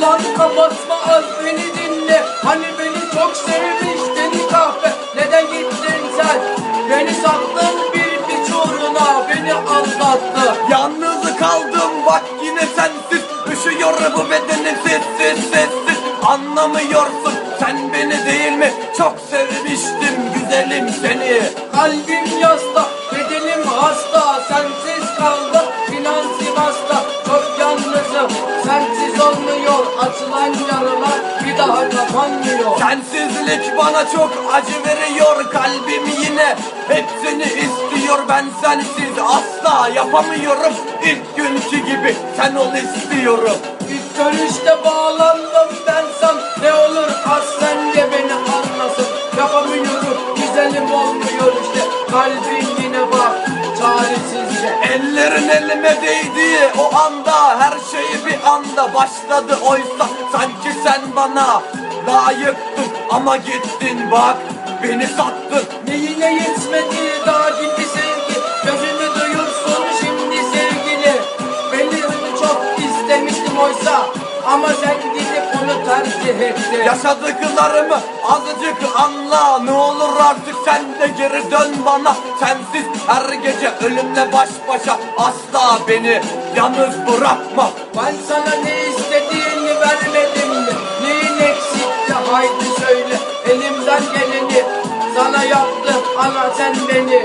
kapatma az beni dinle. Hani beni çok sevmiştin kahve Neden gittin sen? Beni sattın bir piç uğruna Beni aldattı. Yalnız kaldım bak yine sensiz. Üşüyor bu bedenim sessiz sessiz. Anlamıyorsun sen beni değil mi? Çok sevmiştim güzelim seni. Kalbim yasta Bedenim hasta. Sensiz kaldım Finan Sivas'ta. Çok yalnızım Sensiz Sensizlik bana çok acı veriyor Kalbim yine hepsini istiyor. Ben sensiz asla yapamıyorum İlk günkü gibi sen ol istiyorum. İlk görüşte bağlandım ben san Ne olur az sen de beni anlasın. Yapamıyorum güzelim olmuyor işte Kalbim yine bak çaresizce. Ellerin elime değdi o anda Her şey bir anda başladı oysa Sanki sen bana layıktın Ama gittin bak beni sattın Neyine yetmedi? Daha gitti sevgi. Gözümü duyursun şimdi sevgili. Beni çok istemiştim oysa. Ama sen gidip onu tercih ettin Yaşadıklarımı azıcık anla. Ne olur artık sen de geri dön bana. Sensiz her gece ölümle baş başa. Asla beni yalnız bırakma. Ben sana ne istediğini sana yaptım ama sen beni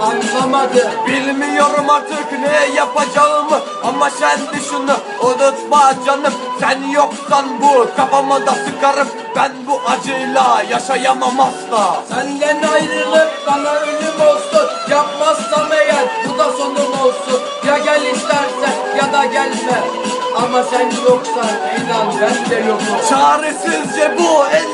anlamadın. Bilmiyorum artık ne yapacağımı Ama sen de şunu unutma canım. Sen yoksan bu kafama da sıkarım. Ben bu acıyla yaşayamam asla. Senden ayrılıp bana ölüm olsun. Yapmazsam eğer bu da sonum olsun. Ya gel istersen ya da gelme. Ama sen yoksan inan ben de yokum. Çaresizce bu elleri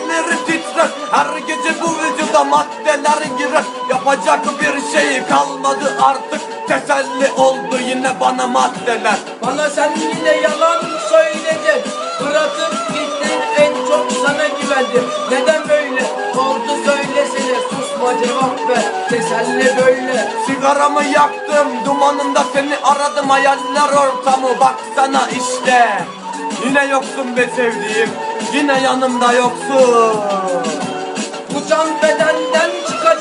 maddeler girer. Yapacak bir şey kalmadı artık. Teselli oldu yine bana maddeler. Bana sen yine yalan söyledin. Bırakıp gittin en çok sana güvendim. Neden böyle oldu söylesene Susma cevap ver. Teselli böyle. Sigaramı yaktım dumanında seni aradım. Hayaller ortamı baksana işte. Yine yoksun be sevdiğim Yine yanımda yoksun. Bu